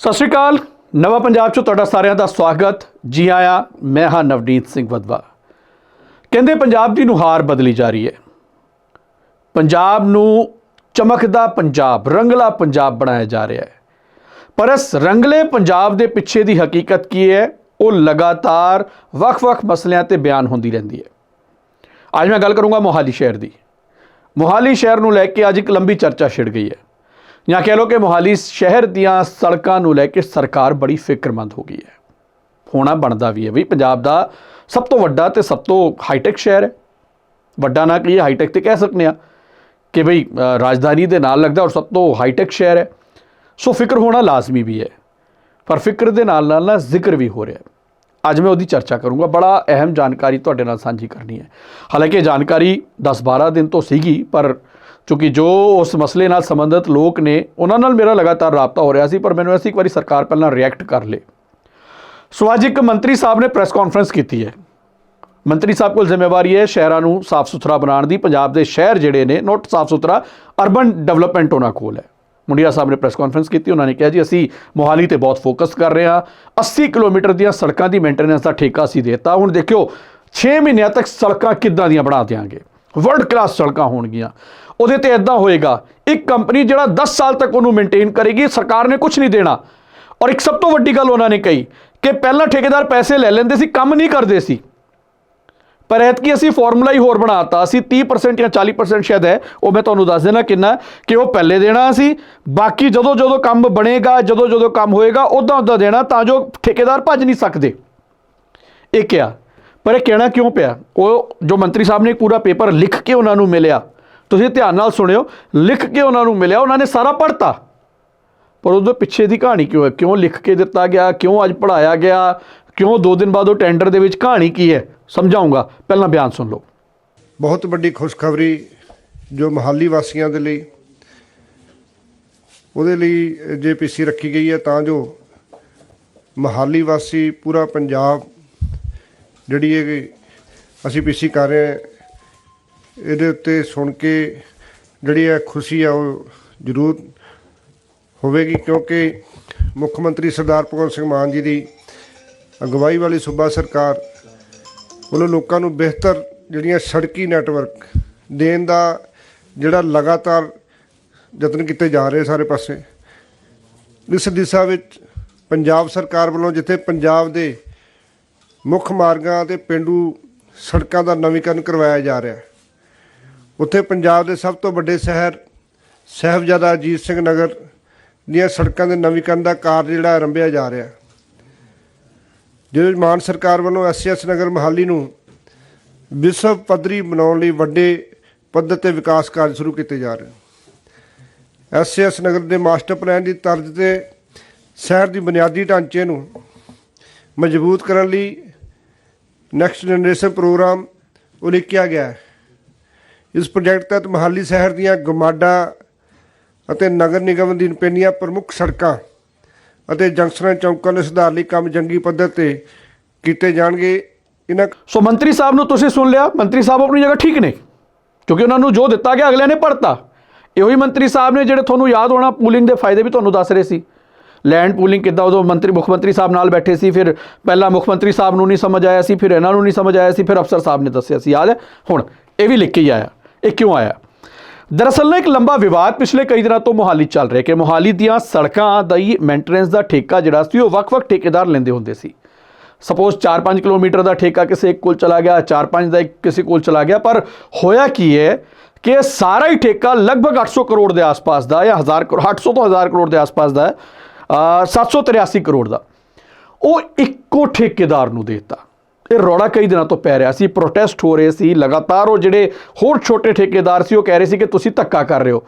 ਸਤਿ ਸ਼੍ਰੀ ਅਕਾਲ। ਨਵਾਂ ਪੰਜਾਬ 'ਚ ਤੁਹਾਡਾ ਸਾਰਿਆਂ ਦਾ ਸਵਾਗਤ। ਜੀ ਆਇਆ, ਮੈਂ ਹਾਂ ਨਵਨੀਤ ਸਿੰਘ ਵਦਵਾ ਕਹਿੰਦੇ ਪੰਜਾਬ ਦੀ ਨੁਹਾਰ ਬਦਲੀ ਜਾ ਰਹੀ ਹੈ। ਪੰਜਾਬ ਨੂੰ ਚਮਕਦਾ ਪੰਜਾਬ, ਰੰਗਲਾ ਪੰਜਾਬ ਬਣਾਇਆ ਜਾ ਰਿਹਾ ਹੈ। ਪਰ ਇਸ ਰੰਗਲੇ ਪੰਜਾਬ ਦੇ ਪਿੱਛੇ ਦੀ ਹਕੀਕਤ ਕੀ ਹੈ? ਉਹ ਲਗਾਤਾਰ ਵੱਖ-ਵੱਖ ਮਸਲਿਆਂ ਤੇ ਬਿਆਨ ਹੁੰਦੀ ਰਹਿੰਦੀ ਹੈ। ਅੱਜ ਮੈਂ ਗੱਲ ਕਰੂੰਗਾ ਮੋਹਾਲੀ ਸ਼ਹਿਰ ਦੀ। ਮੋਹਾਲੀ ਸ਼ਹਿਰ ਨੂੰ ਲੈ ਕੇ ਅੱਜ ਇੱਕ ਲੰਬੀ ਚਰਚਾ ਛਿੜ ਗਈ ਹੈ। ਜਾਂ ਕਹਿ ਲਓ ਕਿ ਮੋਹਾਲੀ ਸ਼ਹਿਰ ਦੀਆਂ ਸੜਕਾਂ ਨੂੰ ਲੈ ਕੇ ਸਰਕਾਰ ਬੜੀ ਫਿਕਰਮੰਦ ਹੋ ਗਈ ਹੈ। ਹੋਣਾ ਬਣਦਾ ਵੀ ਹੈ ਵੀ ਪੰਜਾਬ ਦਾ ਸਭ ਤੋਂ ਵੱਡਾ ਤੇ ਸਭ ਤੋਂ ਹਾਈਟੈਕ ਸ਼ਹਿਰ ਹੈ। ਵੱਡਾ ਨਾ ਕਹੀਏ ਹਾਈਟੈਕ ਤੇ ਕਹਿ ਸਕਨੇ ਆ ਕਿ ਭਈ ਰਾਜਧਾਨੀ ਦੇ ਨਾਲ ਲੱਗਦਾ ਔਰ ਸਭ ਤੋਂ ਹਾਈਟੈਕ ਸ਼ਹਿਰ ਹੈ। ਸੋ ਫਿਕਰ ਹੋਣਾ ਲਾਜ਼ਮੀ ਵੀ ਹੈ। ਪਰ ਫਿਕਰ ਦੇ ਨਾਲ ਨਾਲ ਨਾ ਜ਼ਿਕਰ ਵੀ ਹੋ ਰਿਹਾ ਹੈ। ਅੱਜ ਮੈਂ ਉਹਦੀ ਚਰਚਾ ਕਰੂੰਗਾ। ਬੜਾ ਅਹਿਮ ਜਾਣਕਾਰੀ ਤੁਹਾਡੇ ਨਾਲ ਸਾਂਝੀ ਕਰਨੀ ਹੈ। ਹਾਲਾਂਕਿ ਇਹ ਜਾਣਕਾਰੀ 10-12 ਦਿਨ ਤੋਂ ਸੀਗੀ, ਪਰ ਕਿਉਂਕਿ ਜੋ ਉਸ ਮਸਲੇ ਨਾਲ ਸੰਬੰਧਿਤ ਲੋਕ ਨੇ, ਉਹਨਾਂ ਨਾਲ ਮੇਰਾ ਲਗਾਤਾਰ ਰਾਬਤਾ ਹੋ ਰਿਹਾ ਸੀ, ਪਰ ਮੈਨੂੰ ਐਸੀ ਇੱਕ ਵਾਰੀ ਸਰਕਾਰ ਪਹਿਲਾਂ ਰਿਐਕਟ ਕਰ ਲੇ। ਸੋ ਅੱਜ ਇੱਕ ਮੰਤਰੀ ਸਾਹਿਬ ਨੇ ਪ੍ਰੈਸ ਕਾਨਫਰੰਸ ਕੀਤੀ ਹੈ। ਮੰਤਰੀ ਸਾਹਿਬ ਕੋਲ ਜ਼ਿੰਮੇਵਾਰੀ ਹੈ ਸ਼ਹਿਰਾਂ ਨੂੰ ਸਾਫ਼ ਸੁਥਰਾ ਬਣਾਉਣ ਦੀ। ਪੰਜਾਬ ਦੇ ਸ਼ਹਿਰ ਜਿਹੜੇ ਨੇ ਨੋਟ ਸਾਫ਼ ਸੁਥਰਾ ਅਰਬਨ ਡਿਵੈਲਪਮੈਂਟ ਉਹਨਾਂ ਕੋਲ ਹੈ। ਮੁੰਡਿਆ ਸਾਹਿਬ ਨੇ ਪ੍ਰੈਸ ਕਾਨਫਰੰਸ ਕੀਤੀ, ਉਹਨਾਂ ਨੇ ਕਿਹਾ ਜੀ, ਅਸੀਂ ਮੋਹਾਲੀ ਤੇ ਬਹੁਤ ਫੋਕਸ ਕਰ ਰਹੇ ਹਾਂ। 80 ਕਿਲੋਮੀਟਰ ਦੀਆਂ ਸੜਕਾਂ ਦੀ ਮੇਨਟੇਨੈਂਸ ਦਾ ਠੇਕਾ ਅਸੀਂ ਦੇਤਾ। ਹੁਣ ਦੇਖਿਓ 6 ਮਹੀਨਿਆਂ ਤੱਕ ਸੜਕਾਂ ਕਿੱਦਾਂ ਦੀਆਂ ਬਣਾ ਦਿਆਂਗੇ? ਵਰਲਡ ਕਲਾਸ ਸੜਕਾਂ ਹੋਣਗੀਆਂ। ਉਹਦੇ ਤੇ ਇਦਾਂ ਹੋਏਗਾ, ਇੱਕ ਕੰਪਨੀ ਜਿਹੜਾ 10 ਸਾਲ ਤੱਕ ਉਹਨੂੰ ਮੇਨਟੇਨ ਕਰੇਗੀ, ਸਰਕਾਰ ਨੇ ਕੁਝ ਨਹੀਂ ਦੇਣਾ। ਔਰ ਇੱਕ ਸਭ ਤੋਂ ਵੱਡੀ ਗੱਲ ਉਹਨਾਂ ਨੇ ਕਹੀ ਕਿ ਪਹਿਲਾਂ ਠੇਕੇਦਾਰ ਪੈਸੇ ਲੈ ਲੈਂਦੇ ਸੀ, ਕੰਮ ਨਹੀਂ ਕਰਦੇ ਸੀ। ਪਰ ਐਤਕੀ ਅਸੀਂ ਫਾਰਮੂਲਾ ਹੀ ਹੋਰ ਬਣਾਤਾ, ਅਸੀਂ 30% ਜਾਂ 40% ਸ਼ਾਇਦ ਹੈ, ਉਹ ਮੈਂ ਤੁਹਾਨੂੰ ਦੱਸ ਦੇਣਾ ਕਿੰਨਾ, ਕਿ ਉਹ ਪਹਿਲੇ ਦੇਣਾ ਸੀ, ਬਾਕੀ ਜਦੋਂ ਜਦੋਂ ਕੰਮ ਬਣੇਗਾ, ਜਦੋਂ ਜਦੋਂ ਕੰਮ ਹੋਏਗਾ ਉਦਾਂ ਉਦਾਂ ਦੇਣਾ, ਤਾਂ ਜੋ ਠੇਕੇਦਾਰ ਭੱਜ ਨਹੀਂ ਸਕਦੇ। ਇਹ ਕਿਹਾ ਪਰ ਇਹ ਕਹਿਣਾ ਕਿਉਂ ਪਿਆ? ਉਹ ਜੋ ਮੰਤਰੀ ਸਾਹਿਬ ਨੇ ਪੂਰਾ ਪੇਪਰ ਲਿਖ ਕੇ ਉਹਨਾਂ ਨੂੰ ਮਿਲਿਆ, ਤੁਸੀਂ ਧਿਆਨ ਨਾਲ ਸੁਣਿਓ, ਲਿਖ ਕੇ ਉਹਨਾਂ ਨੂੰ ਮਿਲਿਆ, ਉਹਨਾਂ ਨੇ ਸਾਰਾ ਪੜ੍ਹਤਾ। ਪਰ ਉਹਦੇ ਪਿੱਛੇ ਦੀ ਕਹਾਣੀ ਕਿਉਂ ਹੈ? ਕਿਉਂ ਲਿਖ ਕੇ ਦਿੱਤਾ ਗਿਆ? ਕਿਉਂ ਅੱਜ ਪੜਾਇਆ ਗਿਆ? ਕਿਉਂ ਦੋ ਦਿਨ ਬਾਅਦ ਉਹ ਟੈਂਡਰ ਦੇ ਵਿੱਚ ਕਹਾਣੀ ਕੀ ਹੈ? ਸਮਝਾਉਂਗਾ। ਪਹਿਲਾਂ ਬਿਆਨ ਸੁਣ ਲਓ। ਬਹੁਤ ਵੱਡੀ ਖੁਸ਼ਖਬਰੀ ਜੋ ਮਹਾਲੀ ਵਾਸੀਆਂ ਦੇ ਲਈ, ਉਹਦੇ ਲਈ ਜੇਪੀਸੀ ਰੱਖੀ ਗਈ ਹੈ, ਤਾਂ ਜੋ ਮਹਾਲੀ ਵਾਸੀ ਪੂਰਾ ਪੰਜਾਬ ਜਿਹੜੀ ਇਹ ਅਸੀਂ ਪੀਸੀ ਕਰ ਰਹੇ ਹਾਂ, ਇਹਦੇ ਉੱਤੇ ਸੁਣ ਕੇ ਜਿਹੜੀ ਹੈ ਖੁਸ਼ੀ ਆ ਉਹ ਜ਼ਰੂਰ ਹੋਵੇਗੀ, ਕਿਉਂਕਿ ਮੁੱਖ ਮੰਤਰੀ ਸਰਦਾਰ ਭਗਵੰਤ ਸਿੰਘ ਮਾਨ ਜੀ ਦੀ ਅਗਵਾਈ ਵਾਲੀ ਸੂਬਾ ਸਰਕਾਰ ਵੱਲੋਂ ਲੋਕਾਂ ਨੂੰ ਬਿਹਤਰ ਜਿਹੜੀਆਂ ਸੜਕੀ ਨੈਟਵਰਕ ਦੇਣ ਦਾ ਜਿਹੜਾ ਲਗਾਤਾਰ ਯਤਨ ਕੀਤੇ ਜਾ ਰਹੇ ਸਾਰੇ ਪਾਸੇ, ਇਸ ਦਿਸ਼ਾ ਵਿੱਚ ਪੰਜਾਬ ਸਰਕਾਰ ਵੱਲੋਂ ਜਿੱਥੇ ਪੰਜਾਬ ਦੇ ਮੁੱਖ ਮਾਰਗਾਂ ਤੇ ਪਿੰਡੂ ਸੜਕਾਂ ਦਾ ਨਵੀਕਰਨ ਕਰਵਾਇਆ ਜਾ ਰਿਹਾ ਹੈ। ਉੱਥੇ ਪੰਜਾਬ ਦੇ ਸਭ ਤੋਂ ਵੱਡੇ ਸ਼ਹਿਰ ਸਾਹਿਬਜ਼ਾਦਾ ਅਜੀਤ ਸਿੰਘ ਨਗਰ ਦੀਆਂ ਸੜਕਾਂ ਦੇ ਨਵੀਕਰਨ ਦਾ ਕਾਰਜ ਜਿਹੜਾ ਆਰੰਭਿਆ ਜਾ ਰਿਹਾ ਹੈ। ਜਦੋਂ ਮਾਨ ਸਰਕਾਰ ਵੱਲੋਂ ਐਸਐਸ ਨਗਰ ਮਹਾਲੀ ਨੂੰ ਵਿਸ਼ਵ ਪੱਧਰੀ ਬਣਾਉਣ ਲਈ ਵੱਡੇ ਪੱਧਰ ਤੇ ਵਿਕਾਸ ਕਾਰਜ ਸ਼ੁਰੂ ਕੀਤੇ ਜਾ ਰਹੇ ਹਨ। ਐਸਐਸ ਨਗਰ ਦੇ ਮਾਸਟਰ ਪਲਾਨ ਦੀ ਤਰਜ਼ ਤੇ ਸ਼ਹਿਰ ਦੀ ਬੁਨਿਆਦੀ ਢਾਂਚੇ ਨੂੰ ਮਜ਼ਬੂਤ ਕਰਨ ਲਈ ਨੈਕਸਟ ਜਨਰੇਸ਼ਨ ਪ੍ਰੋਗਰਾਮ ਉਲੀਕਿਆ ਗਿਆ ਹੈ। ਇਸ ਪ੍ਰੋਜੈਕਟ ਤਹਿਤ ਮਹਾਲੀ ਸ਼ਹਿਰ ਦੀਆਂ ਗਮਾਡਾ ਅਤੇ ਨਗਰ ਨਿਗਮ ਦੀ ਪੈਣੀਆਂ ਪ੍ਰਮੁੱਖ ਸੜਕਾਂ ਅਤੇ ਜੰਕਸ਼ਨਾਂ ਚੌਂਕਾਂ ਦੇ ਸੁਧਾਰ ਲਈ ਕੰਮ ਜੰਗੀ ਪੱਧਰ ਤੇ ਕੀਤੇ ਜਾਣਗੇ। ਇਹਨਾਂ ਸੋ ਮੰਤਰੀ ਸਾਹਿਬ ਨੂੰ ਤੁਸੀਂ ਸੁਣ ਲਿਆ। ਮੰਤਰੀ ਸਾਹਿਬ ਆਪਣੀ ਜਗ੍ਹਾ ਠੀਕ ਨੇ, ਕਿਉਂਕਿ ਉਹਨਾਂ ਨੂੰ ਜੋ ਦਿੱਤਾ ਗਿਆ, ਅਗਲਿਆਂ ਨੇ ਪੜਤਾ ਇਹੋ ਹੀ ਮੰਤਰੀ ਸਾਹਿਬ ਨੇ ਜਿਹੜੇ ਤੁਹਾਨੂੰ ਯਾਦ ਹੋਣਾ, ਪੂਲਿੰਗ ਦੇ ਫਾਇਦੇ ਵੀ ਤੁਹਾਨੂੰ ਦੱਸ ਰਹੇ ਸੀ। ਲੈਂਡ ਪੂਲਿੰਗ ਕਿੱਦਾਂ? ਉਦੋਂ ਮੰਤਰੀ, ਮੁੱਖ ਮੰਤਰੀ ਸਾਹਿਬ ਨਾਲ ਬੈਠੇ ਸੀ, ਫਿਰ ਪਹਿਲਾਂ ਮੁੱਖ ਮੰਤਰੀ ਸਾਹਿਬ ਨੂੰ ਨਹੀਂ ਸਮਝ ਆਇਆ ਸੀ, ਫਿਰ ਇਹਨਾਂ ਨੂੰ ਨਹੀਂ ਸਮਝ ਆਇਆ ਸੀ, ਫਿਰ ਅਫਸਰ ਸਾਹਿਬ ਨੇ ਦੱਸਿਆ ਸੀ। ਯਾਦ ਹੁਣ ਇਹ ਵੀ ਲਿਖ ਕੇ ਹੀ ਆਇਆ। ਇਹ ਕਿਉਂ ਆਇਆ? ਦਰਅਸਲ ਨਾ ਇੱਕ ਲੰਬਾ ਵਿਵਾਦ ਪਿਛਲੇ ਕਈ ਦਿਨਾਂ ਤੋਂ ਮੋਹਾਲੀ ਚੱਲ ਰਿਹਾ ਕਿ ਮੋਹਾਲੀ ਦੀਆਂ ਸੜਕਾਂ ਦਾ ਹੀ ਮੇਨਟੇਨੈਂਸ ਦਾ ਠੇਕਾ ਜਿਹੜਾ ਸੀ, ਉਹ ਵੱਖ-ਵੱਖ ਠੇਕੇਦਾਰ ਲੈਂਦੇ ਹੁੰਦੇ ਸੀ। ਸਪੋਜ਼ 4-5 ਕਿਲੋਮੀਟਰ ਦਾ ਠੇਕਾ ਕਿਸੇ ਇੱਕ ਕੋਲ ਚਲਾ ਗਿਆ 4-5 ਦਾ ਇੱਕ ਕਿਸੇ ਕੋਲ ਚਲਾ ਗਿਆ, ਪਰ ਹੋਇਆ ਕੀ ਹੈ ਕਿ ਸਾਰਾ ਹੀ ਠੇਕਾ ਲਗਭਗ 800 ਕਰੋੜ ਦੇ ਆਸ-ਪਾਸ ਦਾ ਜਾਂ 1000 ਕਰੋੜ 800 ਤੋਂ 1000 ਕਰੋੜ ਦੇ ਆਸ-ਪਾਸ ਦਾ ਹੈ। 783 ਕਰੋੜ ਦਾ। ਉਹ ਇੱਕੋ ਠੇਕੇਦਾਰ ਨੂੰ ਦੇਤਾ। ਇਹ ਰੌਲਾ ਕਈ ਦਿਨਾਂ ਤੋਂ ਪੈ ਰਿਹਾ ਸੀ ਪ੍ਰੋਟੈਸਟ ਹੋ ਰਹੇ ਸੀ, ਲਗਾਤਾਰ ਉਹ ਜਿਹੜੇ ਹੋਰ ਛੋਟੇ ਠੇਕੇਦਾਰ ਸੀ, ਉਹ ਕਹਿ ਰਹੇ ਸੀ ਕਿ ਤੁਸੀਂ ਧੱਕਾ ਕਰ ਰਹੇ ਹੋ।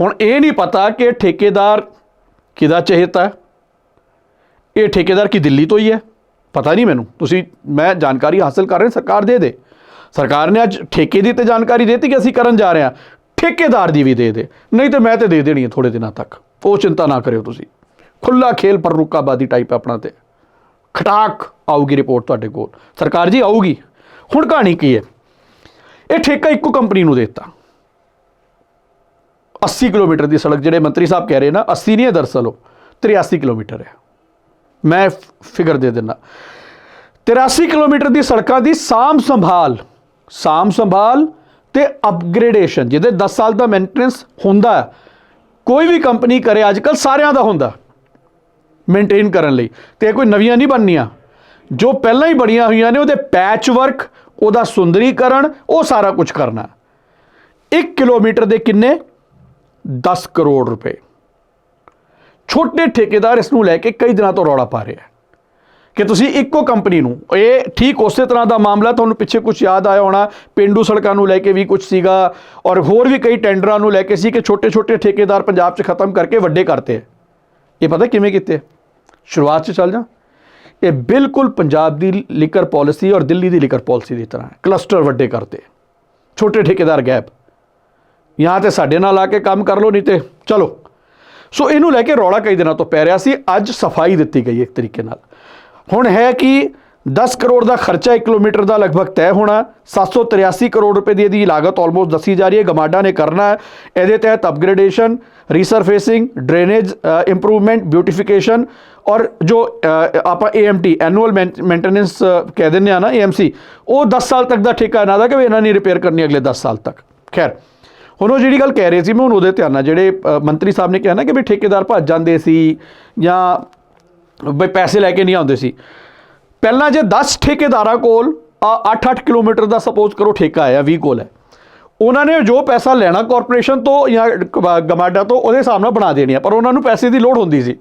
ਹੁਣ ਇਹ ਨਹੀਂ ਪਤਾ ਕਿ ਇਹ ਠੇਕੇਦਾਰ ਕਿਹਦਾ ਚਹੇਤਾ ਹੈ। ਇਹ ਠੇਕੇਦਾਰ ਕੀ ਦਿੱਲੀ ਤੋਂ ਹੀ ਹੈ? ਪਤਾ ਨਹੀਂ ਮੈਨੂੰ। ਤੁਸੀਂ, ਮੈਂ ਜਾਣਕਾਰੀ ਹਾਸਲ ਕਰ ਰਹੇ, ਸਰਕਾਰ ਦੇ ਦੇ। ਸਰਕਾਰ ਨੇ ਅੱਜ ਠੇਕੇ ਦੀ ਤੇ ਜਾਣਕਾਰੀ ਦੇਤੀ ਕਿ ਅਸੀਂ ਕਰਨ ਜਾ ਰਹੇ ਹਾਂ। ਠੇਕੇਦਾਰ ਦੀ ਵੀ ਦੇ ਦੇ। ਨਹੀਂ ਤੇ ਮੈਂ ਤੇ ਦੇ ਦੇਣੀ ਹੈ ਥੋੜੇ ਦਿਨਾਂ ਤੱਕ। ਉਹ ਚਿੰਤਾ ਨਾ ਕਰਿਓ ਤੁਸੀਂ। ਖੁੱਲਾ ਖੇਲ ਫਰਰੁਕਾਬਾਦੀ ਟਾਈਪ ਆਪਣਾ ਤੇ। ਖਟਾਕ ਆਊਗੀ ਰਿਪੋਰਟ ਤੁਹਾਡੇ ਕੋਲ। ਸਰਕਾਰ ਜੀ ਆਊਗੀ। ਹੁਣ ਕਹਾਣੀ ਕੀ ਹੈ? ਇਹ ਠੇਕਾ ਇੱਕੋ ਕੰਪਨੀ ਨੂੰ ਦਿੱਤਾ। 80 ਕਿਲੋਮੀਟਰ ਦੀ ਸੜਕ, ਜਿਹੜੇ ਮੰਤਰੀ ਸਾਹਿਬ ਕਹਿ ਰਹੇ ਨਾ 80 ਨਹੀਂ ਹੈ ਦਰਸਲ ਉਹ 83 ਕਿਲੋਮੀਟਰ ਹੈ। ਮੈਂ ਫਿਗਰ ਦੇ ਦਿੰਦਾ। 83 ਕਿਲੋਮੀਟਰ ਦੀ ਸੜਕਾਂ ਦੀ ਸਾਂਭ ਸੰਭਾਲ ਸਾਂਭ ਸੰਭਾਲ ਤੇ ਅਪਗ੍ਰੇਡੇਸ਼ਨ ਜਿਹਦੇ 10 ਸਾਲ ਦਾ ਮੇਨਟੇਨੈਂਸ ਹੁੰਦਾ ਕੋਈ ਵੀ ਕੰਪਨੀ ਕਰੇ ਅੱਜ ਕੱਲ ਸਾਰਿਆਂ ਦਾ ਹੁੰਦਾ। ਮੇਨਟੇਨ ਕਰਨ ਲਈ। ਤੇ ਇਹ ਕੋਈ ਨਵੀਆਂ ਨਹੀਂ ਬਣਨੀਆਂ। ਜੋ ਪਹਿਲਾਂ ਹੀ ਬਣੀਆਂ ਹੋਈਆਂ ਨੇ, ਉਹਦੇ ਪੈਚ ਵਰਕ ਉਹਦਾ ਸੁੰਦਰੀਕਰਨ, ਉਹ ਸਾਰਾ ਕੁਝ ਕਰਨਾ। 1 ਕਿਲੋਮੀਟਰ ਦੇ ਕਿੰਨੇ? 10 ਕਰੋੜ ਰੁਪਏ। ਛੋਟੇ ਠੇਕੇਦਾਰ ਇਸ ਨੂੰ ਲੈ ਕੇ ਕਈ ਦਿਨਾਂ ਤੋਂ ਰੌਲਾ ਪਾ ਰਿਹਾ ਆ ਕਿ ਤੁਸੀਂ ਇੱਕੋ ਕੰਪਨੀ ਨੂੰ, ਇਹ ਠੀਕ ਉਸੇ ਤਰ੍ਹਾਂ ਦਾ ਮਾਮਲਾ ਤੁਹਾਨੂੰ ਪਿੱਛੇ ਕੁਝ ਯਾਦ ਆਇਆ ਹੋਣਾ, ਪਿੰਡੂ ਸੜਕਾਂ ਨੂੰ ਲੈ ਕੇ ਵੀ ਕੁਝ ਸੀਗਾ, ਔਰ ਹੋਰ ਵੀ ਕਈ ਟੈਂਡਰਾਂ ਨੂੰ ਲੈ ਕੇ ਸੀ ਕਿ ਛੋਟੇ ਛੋਟੇ ਠੇਕੇਦਾਰ ਪੰਜਾਬ 'ਚ ਖਤਮ ਕਰਕੇ ਵੱਡੇ ਕਰਤੇ ਆ। ਇਹ ਪਤਾ ਕਿਵੇਂ ਕੀਤੇ? ਸ਼ੁਰੂਆਤ 'ਚ ਚੱਲ ਜਾ। ਇਹ ਬਿਲਕੁਲ ਪੰਜਾਬ ਦੀ ਲਿਕਰ ਪਾਲਿਸੀ ਔਰ ਦਿੱਲੀ ਦੀ ਲਿਕਰ ਪਾਲਿਸੀ ਦੀ ਤਰ੍ਹਾਂ ਕਲਸਟਰ ਵੱਡੇ ਕਰਦੇ ਛੋਟੇ ਠੇਕੇਦਾਰ ਗੈਪ ਜਾਂ ਤੇ ਸਾਡੇ ਨਾਲ ਆ ਕੇ ਕੰਮ ਕਰ ਲਓ, ਨਹੀਂ ਤੇ ਚਲੋ। ਸੋ ਇਹਨੂੰ ਲੈ ਕੇ ਰੌਲਾ ਕਈ ਦਿਨਾਂ ਤੋਂ ਪੈ ਰਿਹਾ ਸੀ। ਅੱਜ ਸਫ਼ਾਈ ਦਿੱਤੀ ਗਈ ਇੱਕ ਤਰੀਕੇ ਨਾਲ। ਹੁਣ ਹੈ ਕਿ 10 ਕਰੋੜ ਦਾ ਖਰਚਾ 1 ਕਿਲੋਮੀਟਰ ਦਾ ਲਗਭਗ ਤੈਅ ਹੋਣਾ 783 ਕਰੋੜ ਰੁਪਏ ਦੀ ਇਹਦੀ ਲਾਗਤ ਆਲਮੋਸਟ ਦੱਸੀ ਜਾ ਰਹੀ ਹੈ ਗਮਾਡਾ ਨੇ ਕਰਨਾ ਹੈ। ਇਹਦੇ ਤਹਿਤ upgradation resurfacing drainage improvement beautification ਔਰ ਜੋ ਅ, ਆਪਾਂ ਏਐਮਟੀ ਐਨੂਅਲ ਮੇਨਟੇਨੈਂਸ ਕਹਿ ਦਿੰਦੇ ਆ ਨਾ ਏਐਮਸੀ ਉਹ 10 ਸਾਲ ਤੱਕ ਦਾ ਠੇਕਾ ਇਹਨਾਂ ਦਾ ਕਿ ਵੀ ਇਹਨਾਂ ਨੇ ਰਿਪੇਅਰ ਕਰਨੀ ਅਗਲੇ 10 ਸਾਲ ਤੱਕ। ਖੈਰ ਹੁਣ ਉਹ ਜਿਹੜੀ ਗੱਲ ਕਹਿ ਰਹੇ ਸੀ ਮੈਂ ਹੁਣ ਉਹਦੇ ਧਿਆਨ ਨਾਲ ਜਿਹੜੇ ਮੰਤਰੀ ਸਾਹਿਬ ਨੇ ਕਿਹਾ ਨਾ ਕਿ ਵੀ ਠੇਕੇਦਾਰ ਭੱਜ ਜਾਂਦੇ ਸੀ ਜਾਂ ਬਈ ਪੈਸੇ ਲੈ ਕੇ ਨਹੀਂ ਆਉਂਦੇ ਸੀ। ਪਹਿਲਾਂ ਜੇ 10 ਠੇਕੇਦਾਰਾਂ ਕੋਲ 8-8 ਕਿਲੋਮੀਟਰ ਦਾ ਸਪੋਜ਼ ਕਰੋ ਠੇਕਾ ਆਇਆ 20 ਕੋਲ ਹੈ। ਉਹਨਾਂ ਨੇ ਜੋ ਪੈਸਾ ਲੈਣਾ ਕਾਰਪੋਰੇਸ਼ਨ ਤੋਂ ਜਾਂ ਗਮਾਡਾ ਤੋਂ, ਉਹਦੇ ਹਿਸਾਬ ਨਾਲ ਬਣਾ ਦੇਣੀ ਆ, ਪਰ ਉਹਨਾਂ ਨੂੰ ਪੈਸੇ ਦੀ ਲੋੜ ਹੁੰਦੀ ਸੀ।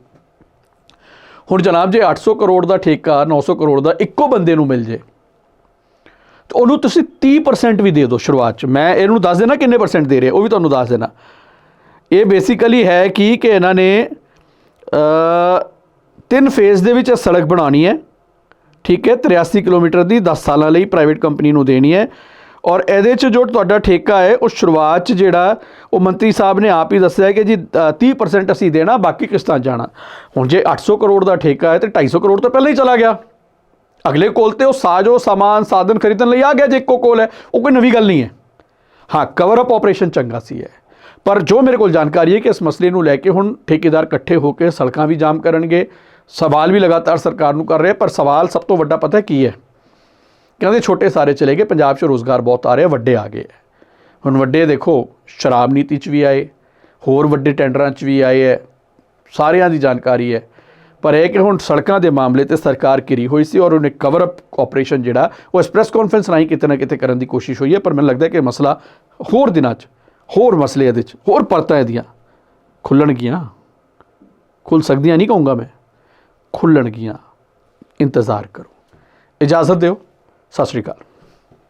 ਹੁਣ ਜਨਾਬ ਜੇ 800 ਕਰੋੜ ਦਾ ਠੇਕਾ 900 ਕਰੋੜ ਦਾ ਇੱਕੋ ਬੰਦੇ ਨੂੰ ਮਿਲ ਜੇ, ਤਾਂ ਉਹਨੂੰ ਤੁਸੀਂ 30% ਵੀ ਦੇ ਦਿਓ ਸ਼ੁਰੂਆਤ 'ਚ। ਮੈਂ ਇਹਨੂੰ ਦੱਸ ਦੇਣਾ ਕਿੰਨੇ ਪਰਸੈਂਟ ਦੇ ਰਹੇ, ਉਹ ਵੀ ਤੁਹਾਨੂੰ ਦੱਸ ਦੇਣਾ। ਇਹ ਬੇਸਿਕਲੀ ਹੈ ਕਿ ਕਿ ਇਹਨਾਂ ਨੇ ਤਿੰਨ ਫੇਜ਼ ਦੇ ਵਿੱਚ ਸੜਕ ਬਣਾਉਣੀ ਹੈ। ਠੀਕ ਹੈ 83 ਕਿਲੋਮੀਟਰ ਦੀ 10 ਸਾਲਾਂ ਲਈ ਪ੍ਰਾਈਵੇਟ ਕੰਪਨੀ ਨੂੰ ਦੇਣੀ ਹੈ। ਔਰ ਇਹਦੇ 'ਚ ਜੋ ਤੁਹਾਡਾ ਠੇਕਾ ਹੈ ਉਹ ਸ਼ੁਰੂਆਤ 'ਚ ਜਿਹੜਾ ਉਹ ਮੰਤਰੀ ਸਾਹਿਬ ਨੇ ਆਪ ਹੀ ਦੱਸਿਆ ਕਿ ਜੀ ਅ, 30% ਅਸੀਂ ਦੇਣਾ ਬਾਕੀ ਕਿਸ਼ਤਾਂ 'ਚ ਜਾਣਾ। ਹੁਣ ਜੇ 800 ਕਰੋੜ ਦਾ ਠੇਕਾ ਹੈ ਤੇ 250 ਕਰੋੜ ਤਾਂ ਪਹਿਲਾਂ ਹੀ ਚਲਾ ਗਿਆ। ਅਗਲੇ ਕੋਲ ਤੇ ਉਹ ਸਾਜੋ ਸਮਾਨ ਸਾਧਨ ਖਰੀਦਣ ਲਈ ਆ ਗਿਆ ਜੇ ਇੱਕੋ ਕੋਲ ਹੈ ਉਹ ਕੋਈ ਨਵੀਂ ਗੱਲ ਨਹੀਂ ਹੈ। ਹਾਂ ਕਵਰ ਅਪ ਆਪਰੇਸ਼ਨ ਚੰਗਾ ਸੀ ਹੈ ਪਰ ਜੋ ਮੇਰੇ ਕੋਲ ਜਾਣਕਾਰੀ ਹੈ ਕਿ ਇਸ ਮਸਲੇ ਨੂੰ ਲੈ ਕੇ ਹੁਣ ਠੇਕੇਦਾਰ ਇਕੱਠੇ ਹੋ ਕੇ ਸੜਕਾਂ ਵੀ ਜਾਮ ਕਰਨਗੇ ਸਵਾਲ ਵੀ ਲਗਾਤਾਰ ਸਰਕਾਰ ਨੂੰ ਕਰ ਰਹੇ ਪਰ ਸਵਾਲ ਸਭ ਤੋਂ ਵੱਡਾ ਪਤਾ ਕੀ ਹੈ? ਕਹਿੰਦੇ ਛੋਟੇ ਸਾਰੇ ਚਲੇ ਗਏ, ਪੰਜਾਬ 'ਚ ਰੋਜ਼ਗਾਰ ਬਹੁਤ ਆ ਰਿਹਾ, ਵੱਡੇ ਆ ਗਏ। ਹੈ। ਹੁਣ ਵੱਡੇ ਦੇਖੋ, ਸ਼ਰਾਬ ਨੀਤੀ 'ਚ ਵੀ ਆਏ, ਹੋਰ ਵੱਡੇ ਟੈਂਡਰਾਂ 'ਚ ਵੀ ਆਏ ਹੈ, ਸਾਰਿਆਂ ਦੀ ਜਾਣਕਾਰੀ ਹੈ। ਪਰ ਇਹ ਕਿ ਹੁਣ ਸੜਕਾਂ ਦੇ ਮਾਮਲੇ ਤੇ ਸਰਕਾਰ ਘਿਰੀ ਹੋਈ ਸੀ ਔਰ ਉਹਨੇ ਕਵਰ ਅਪ ਆਪਰੇਸ਼ਨ ਜਿਹੜਾ, ਉਹ ਇਸ ਪ੍ਰੈਸ ਕਾਨਫਰੰਸ ਰਾਹੀਂ ਕਿਤੇ ਨਾ ਕਿਤੇ ਕਰਨ ਦੀ ਕੋਸ਼ਿਸ਼ ਹੋਈ ਹੈ, ਪਰ ਮੈਨੂੰ ਲੱਗਦਾ ਕਿ ਮਸਲਾ ਹੋਰ ਦਿਨਾਂ 'ਚ, ਹੋਰ ਮਸਲੇ ਇਹਦੇ 'ਚ, ਹੋਰ ਪਰਤਾਂ ਇਹਦੀਆਂ ਖੁੱਲਣਗੀਆਂ। ਖੁੱਲ ਸਕਦੀਆਂ ਨਹੀਂ ਕਹੂੰਗਾ ਮੈਂ। ਖੁੱਲਣਗੀਆਂ। ਇੰਤਜ਼ਾਰ ਕਰੋ। ਇਜਾਜ਼ਤ ਦਿਓ। ਸਤਿ ਸ਼੍ਰੀ ਅਕਾਲ।